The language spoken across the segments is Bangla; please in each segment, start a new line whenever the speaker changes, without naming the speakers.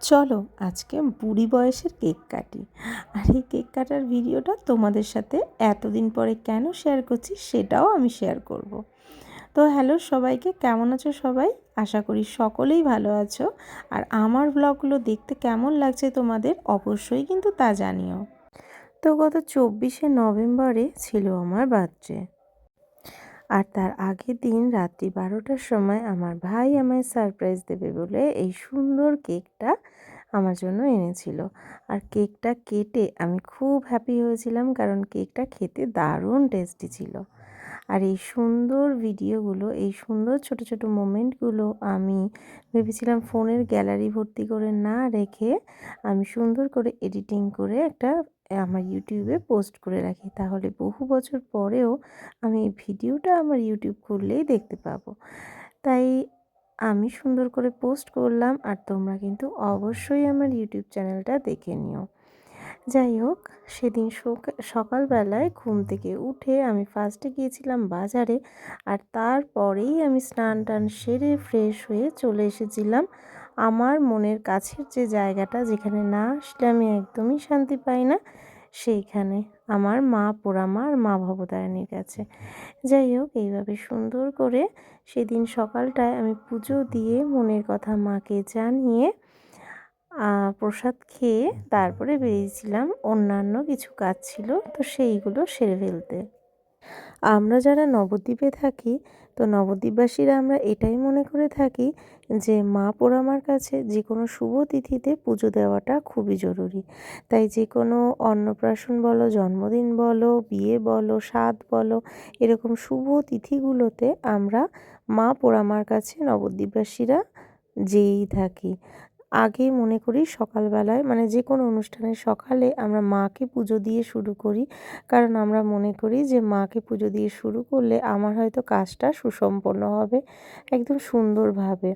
চলো আজকে বুড়ি বয়সের কেক কাটি। আর এই কেক কাটার ভিডিওটা তোমাদের সাথে এতদিন পরে কেন শেয়ার করছি সেটাও আমি শেয়ার করব। তো হ্যালো সবাইকে, কেমন আছো সবাই? আশা করি সকলেই ভালো আছো। আর আমার ব্লগগুলো দেখতে কেমন লাগছে তোমাদের অবশ্যই কিন্তু তা জানিও। তো গত চব্বিশে নভেম্বরে ছিল আমার বার্থডে আর তার আগের দিন রাত্রি বারোটার সময় আমার ভাই আমায় সারপ্রাইজ দেবে বলে এই সুন্দর কেকটা আমার জন্য এনেছিল। আর কেকটা কেটে আমি খুব হ্যাপি হয়েছিলাম কারণ কেকটা খেতে দারুণ টেস্টি ছিল। আর এই সুন্দর ভিডিওগুলো এই সুন্দর ছোট ছোট মোমেন্টগুলো আমি ভেবেছিলাম ফোনের গ্যালারি ভর্তি করে না রেখে আমি সুন্দর করে এডিটিং করে একটা আমার ইউটিউবে পোস্ট করে রাখি। তাহলে বহু বছর পরেও আমি এই ভিডিওটা আমার ইউটিউব খুললেই দেখতে পাবো। তাই আমি সুন্দর করে পোস্ট করলাম আর তোমরা কিন্তু অবশ্যই আমার ইউটিউব চ্যানেলটা দেখে নিও। যাই হোক, সেদিন সকালবেলায় ঘুম থেকে উঠে আমি ফার্স্টে গিয়েছিলাম বাজারে আর তারপরেই আমি স্নান টান সেরে ফ্রেশ হয়ে চলে এসেছিলাম আমার মনের কাছের যে জায়গাটা যেখানে না আসলে আমি একদমই শান্তি পাই না, সেইখানে আমার মা পোড়ামা আর মা ভবতারিণীর কাছে। যাই হোক, এইভাবে সুন্দর করে সেদিন সকালটায় আমি পুজো দিয়ে মনের কথা মাকে জানিয়ে প্রসাদ খেয়ে তারপরে বেরিয়েছিলাম। অন্যান্য কিছু কাজ ছিল, তো সেইগুলো সেরে ফেলতে। আমরা যারা নবদ্বীপে থাকি, তো নবদ্বীপবাসীরা আমরা এটাই মনে করে থাকি যে মা পোড়ামার কাছে যে কোনো শুভ তিথিতে পুজো দেওয়াটা খুবই জরুরি। তাই যে কোনো অন্নপ্রাশন বলো, জন্মদিন বলো, বিয়ে বলো স্বাদ বলো, এরকম শুভ তিথিগুলোতে আমরা মা পোড়ামার কাছে নবদ্বীপবাসীরা যেয়েই থাকি। আগে মনে করি সকালবেলায় মানে যে কোনো অনুষ্ঠানের সকালে আমরা মাকে পুজো দিয়ে শুরু করি। কারণ আমরা মনে করি যে মাকে পুজো দিয়ে শুরু করলে আমার হয়তো কাজটা সুসম্পন্ন হবে, একদম সুন্দরভাবে।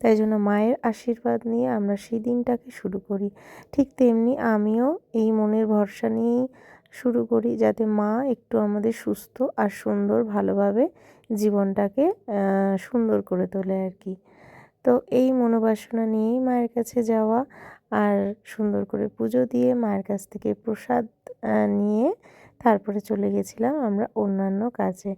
তাই জন্য মায়ের আশীর্বাদ নিয়ে আমরা সেই দিনটাকে শুরু করি। ঠিক তেমনি আমিও এই মনের ভরসা নিয়েই শুরু করি যাতে মা একটু আমাদের সুস্থ আর সুন্দর ভালোভাবে জীবনটাকে সুন্দর করে তোলে আর কি। তো এই মনোবাসনা নিয়েই মায়ের কাছে যাওয়া আর সুন্দর করে পুজো দিয়ে মায়ের কাছ থেকে প্রসাদ নিয়ে তারপরে চলে গেছিলাম আমরা অন্যান্য কাজে।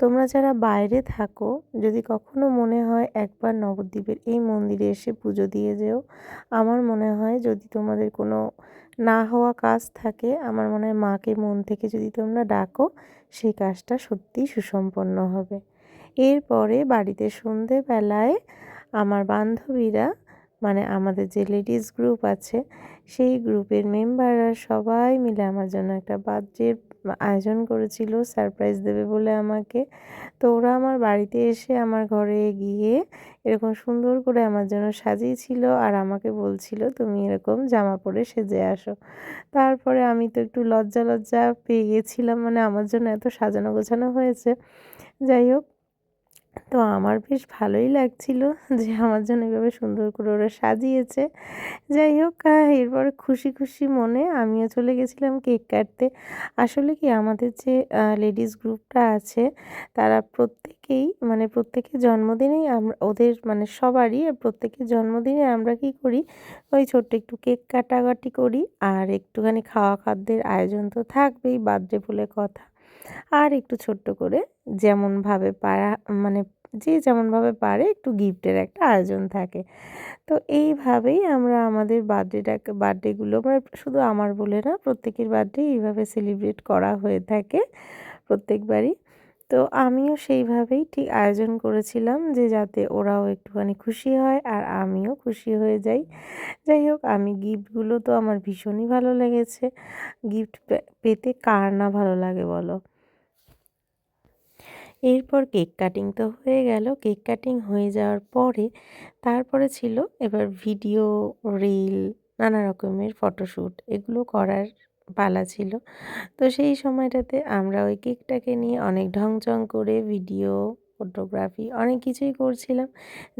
তোমরা যারা বাইরে থাকো, যদি কখনো মনে হয় একবার নবদ্বীপের এই মন্দিরে এসে পুজো দিয়ে যেও, আমার মনে হয় যদি তোমাদের কোনো না হওয়া কাজ থাকে, আমার মনে হয় মাকে মন থেকে যদি তোমরা ডাকো, সেই কাজটা সত্যিই সুসম্পন্ন হবে। এরপরে বাড়িতে সন্ধেবেলায় আমার বান্ধবীরা মানে আমাদের যে লেডিস গ্রুপ আছে, সেই গ্রুপের মেম্বাররা সবাই মিলে আমার জন্য একটা বার্থডের আয়োজন করেছিল সারপ্রাইজ দেবে বলে আমাকে। তো ওরা আমার বাড়িতে এসে আমার ঘরে গিয়ে এরকম সুন্দর করে আমার জন্য সাজিয়েছিল আর আমাকে বলছিল, তুমি এরকম জামা পরে সেজে আসো। তারপরে আমি তো একটু লজ্জা লজ্জা পেয়ে গেছিলাম মানে আমার জন্য এত সাজানো গোছানো হয়েছে। যাই হোক তো আমার বেশ ভালোই লাগছিল যে আমার জন্য এভাবে সুন্দর করে ওরা সাজিয়েছে। যাই হোক এরপর খুশি খুশি মনে আমিও চলে গেছিলাম কেক কাটতে। আসলে কি আমাদের যে লেডিস গ্রুপটা আছে, তারা প্রত্যেকেই মানে প্রত্যেকের জন্মদিনেই আমরা ওদের মানে সবারই প্রত্যেকের জন্মদিনে আমরা কি করি, ওই ছোট্ট একটু কেক কাটাকাটি করি। আর একটুখানি খাওয়া খাদ্যের আয়োজন তো থাকবেই, বার্থডে বলে কথা। আর একটু ছোট্ট করে যেমনভাবে পারা মানে যে যেমনভাবে পারে একটু গিফটের একটা আয়োজন থাকে। তো এইভাবেই আমরা আমাদের বার্থডেটাকে, বার্থডেগুলো মানে শুধু আমার বলে না, প্রত্যেকের বার্থডে এইভাবে সেলিব্রেট করা হয়ে থাকে প্রত্যেকবারই। তো আমিও সেইভাবেই ঠিক আয়োজন করেছিলাম যে যাতে ওরাও একটুখানি খুশি হয় আর আমিও খুশি হয়ে যাই। যাই হোক, আমি গিফটগুলো তো আমার ভীষণই ভালো লেগেছে। গিফট পেতে কার না ভালো লাগে বলো? এরপর কেক কাটিং তো হয়ে গেল। কেক কাটিং হয়ে যাওয়ার পরে, তারপরে ছিল এবার ভিডিও, রিল, নানা রকমের ফটোশ্যুট, এগুলো করার পালা ছিল। তো সেই সময়টাতে আমরা ওই কেকটাকে নিয়ে অনেক ঢংচং করে ভিডিও, ফটোগ্রাফি অনেক কিছুই করছিলাম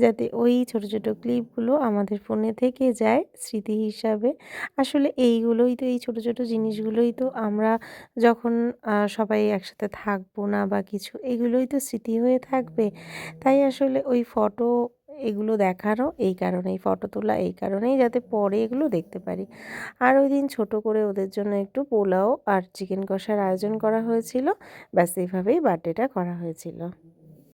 যাতে ওই ছোট ছোট ক্লিপগুলো আমাদের ফোনে থেকে যায় স্মৃতি হিসাবে। আসলে এইগুলোই তো, এই ছোট ছোট জিনিসগুলোই তো আমরা যখন সবাই একসাথে থাকব না বা কিছু, এগুলোই তো স্মৃতি হয়ে থাকবে। তাই আসলে ওই ফটো এগুলো দেখানো এই কারণেই, ফটো তোলা এই কারণেই যাতে পরে এগুলো দেখতে পারি। আর ওই দিন ছোটো করে ওদের জন্য একটু পোলাও আর চিকেন কষার আয়োজন করা হয়েছিল। ব্যাস, এইভাবেই বার্থডেটা করা হয়েছিল।